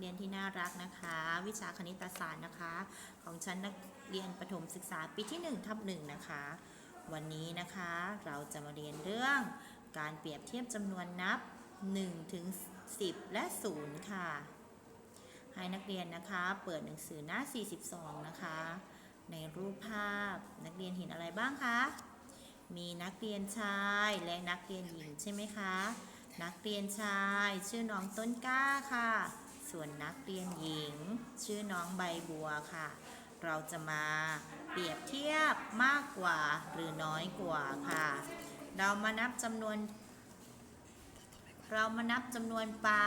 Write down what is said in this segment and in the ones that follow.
เรียนที่น่ารักนะคะ วิชาคณิตศาสตร์นะคะ ของชั้นนักเรียนประถมศึกษาปีที่1ทับหนึ่งนะคะ วันนี้นะคะเราจะมาเรียนเรื่องการเปรียบเทียบจำนวนนับ1ถึง10 และ 0 ค่ะ ให้นักเรียนนะคะเปิดหนังสือหน้า 42 นะคะ ในรูปภาพนักเรียนเห็นอะไรบ้างคะมีนักเรียนชายและนักเรียนหญิงใช่ไหมคะ นักเรียนชายชื่อน้องต้นกล้าค่ะ ส่วนนักเรียนหญิง ชื่อน้องใบบัวค่ะ เราจะมาเปรียบเทียบมากกว่าหรือน้อยกว่าค่ะ เรามานับจำนวน เรามานับจำนวนปลา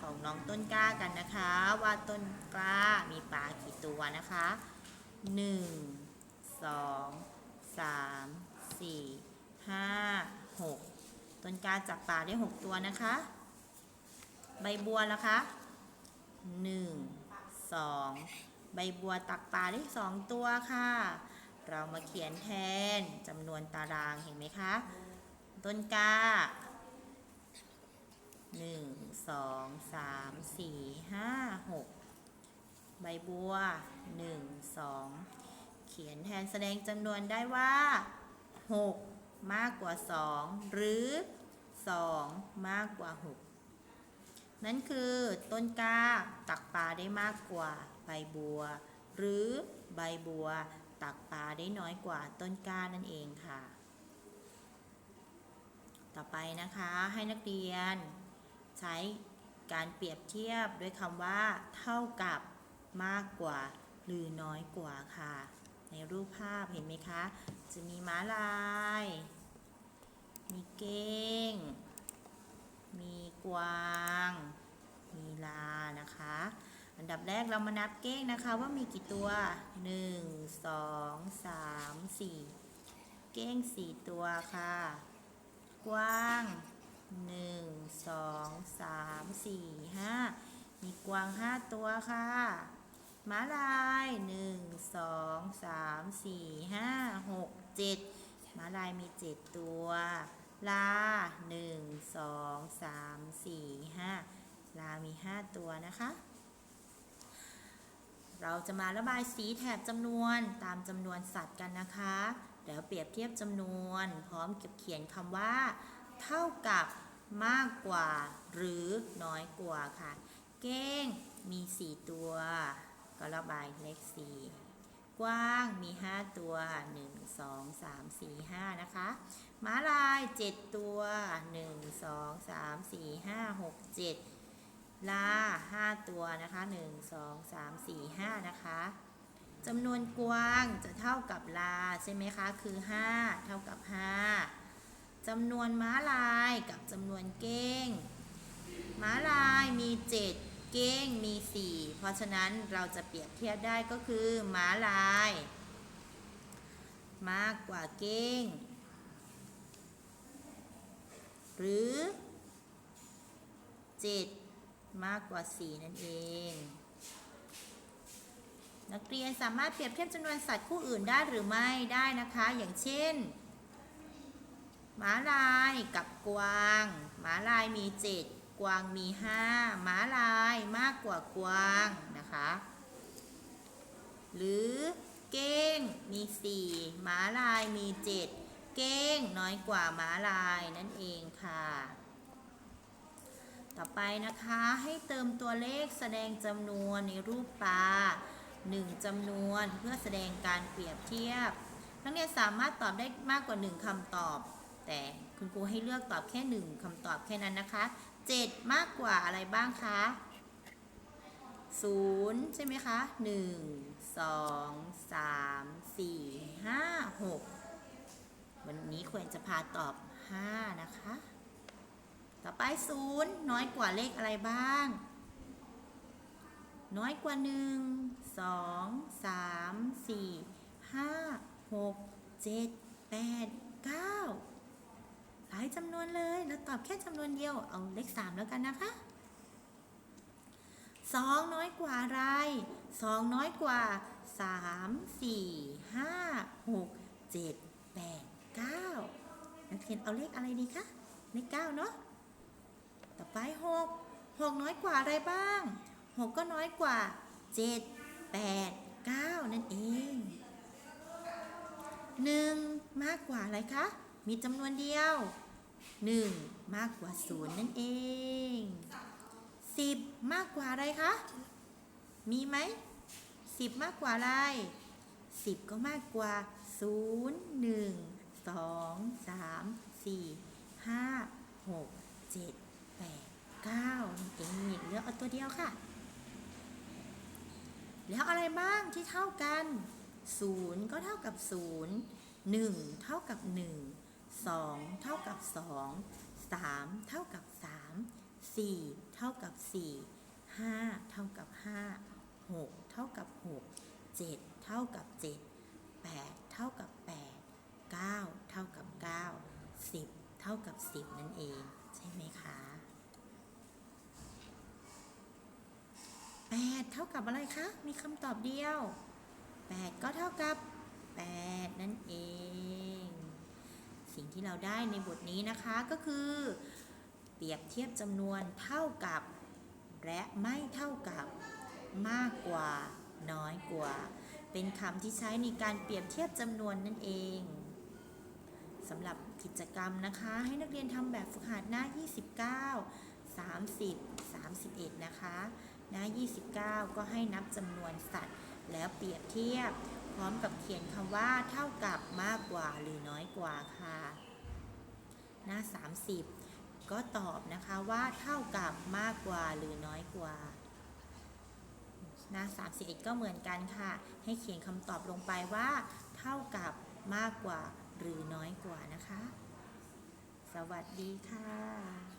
ของน้องต้นกล้ากันนะคะ ว่าต้นกล้ามีปลากี่ตัวนะคะ 1 2 3 4 5 6 ต้นกล้าจับปลาได้ 6 ตัวนะคะ ใบบัวล่ะคะ 1 2ใบบัวตักปลาได้2ตัวค่ะ เรามาเขียนแทนจำนวนตารางเห็นไหมคะ ต้นกล้า1 2 3 4 5 6ใบบัว1 2เขียนแทนแสดงจำนวนได้ว่า 6 มากกว่า 2 หรือ 2 มากกว่า 6 นั่นคือต้นกล้าตักปลาได้มากกว่าใบบัว หรือใบบัวตักปลาได้น้อยกว่าต้นกล้านั่นเองค่ะ ต่อไปนะคะให้นักเรียน ใช้การเปรียบเทียบด้วยคำว่า เท่ากับมากกว่า หรือน้อยกว่าค่ะ ในรูปภาพเห็นไหมคะ จะมีม้าลาย มีเก้ง มีกวาง มีลานะคะ อันดับแรกเรามานับเก้งนะคะว่ามีกี่ตัว 1 2 3 4 เก้ง 4 ตัวค่ะ กว้าง 1 2 3 4 5 มีกวาง 5 ตัวค่ะม้าลาย 1 2 3 4 5 6 7ม้าลายมี 7 ตัว ลา1 2 3 4 5ลามี5ตัวนะคะ เราจะมาระบายสีแถบจำนวนตามจำนวนสัตว์กันนะคะเดี๋ยวเปรียบเทียบจำนวน พร้อมกับเขียนคำว่า เท่ากับมากกว่า หรือน้อยกว่าค่ะ เก้งมี 4 ตัว ก็ระบายเลข4 กว้างมี 5 ตัว 1 2 3 4 5 นะคะม้าลาย 7 ตัว 1 2 3 4 5 6 7 ลา 5 ตัวนะคะ 1 2 3 4 5 นะคะจำนวนกว้างจะเท่ากับลาใช่ไหมคะ คือ 5 เท่ากับ 5จำนวนม้าลายกับจำนวนเก้ง ม้าลายมี 7 เก้งมี 4 เพราะฉะนั้นเราจะเปรียบเทียบได้ก็คือม้าลาย มากกว่าเก้ง หรือ 7 มากกว่า 4 นั่นเอง นักเรียนสามารถเปรียบเทียบจำนวนสัตว์คู่อื่นได้หรือไม่ได้นะคะ อย่างเช่นม้าลายกับกวางม้าลายมี 7 วางมี5ม้าลายมากกว่ากวางนะคะ หรือเก้งมี4ม้าลายมี7เก้งน้อยกว่าม้าลายนั่นเองค่ะ ต่อไปนะคะให้เติมตัวเลขแสดงจำนวนในรูปปลา1จำนวนเพื่อแสดงการเปรียบเทียบนักเรียนสามารถตอบได้มากกว่า 1คำตอบ ครูให้เลือกตอบแค่1คำตอบแค่นั้นนะคะ 7 มากกว่าอะไรบ้างคะ0ใช่ไหมคะ 1 2 3 4 5 6 วันนี้ควรจะพาตอบ 5 นะคะ ต่อไป 0 น้อยกว่าเลขอะไรบ้าง น้อยกว่า 1 2 3 4 5 6 7 8 9ห ลายจำนวนเลย เราตอบแค่จำนวนเดียว เอาเลข 3 แล้วกันนะคะ 2 น้อยกว่าอะไร 2 น้อยกว่า 3 4 5 6 7 8 9 นักเรียนเอาเลขอะไรดีคะ เลข 9 เนาะ ต่อไป 6 6 น้อยกว่าอะไรบ้าง 6 ก็น้อยกว่า 7 8 9 นั่นเอง 1 มากกว่าอะไรคะ มีจำนวนเดียว 1 มากกว่า 0 นั่นเอง 10 มากกว่าอะไรคะ มีไหม 10 มากกว่าอะไร 10 ก็มากกว่า 0 1 2 3 4 5 6 7 8 9นั่นเองเหลือเอาตัวเดียวค่ะ แล้วอะไรบ้างที่เท่ากัน 0 ก็เท่ากับ 0 1 เท่ากับ 1 2 เท่ากับ 2 3 เท่ากับ 3 4 เท่ากับ 4 5 เท่ากับ 5 6 เท่ากับ 6 7 เท่ากับ 7 8 เท่ากับ 8 9 เท่ากับ 9 10 เท่ากับ 10 นั่นเอง ใช่ไหมคะ8เท่ากับอะไรคะ มีคำตอบเดียว 8 ก็เท่ากับ 8 นั่นเอง สิ่งที่เราได้ในบทนี้นะคะก็คือ เปรียบเทียบจำนวนเท่ากับ และไม่เท่ากับมากกว่า น้อยกว่า เป็นคำที่ใช้ในการเปรียบเทียบจำนวนนั่นเองสำหรับกิจกรรมนะคะ ให้นักเรียนทำแบบฝึกหัดหน้า 29 30 31 นะคะ หน้า 29 ก็ให้นับจำนวนสัตว์ แล้วเปรียบเทียบ พร้อมกับเขียนคำว่าเท่ากับมากกว่าหรือน้อยกว่าค่ะ หน้า 30 ก็ตอบนะคะว่าเท่ากับมากกว่าหรือน้อยกว่า หน้า 31 ก็เหมือนกันค่ะ ให้เขียนคำตอบลงไปว่า เท่ากับมากกว่าหรือน้อยกว่านะคะ สวัสดีค่ะ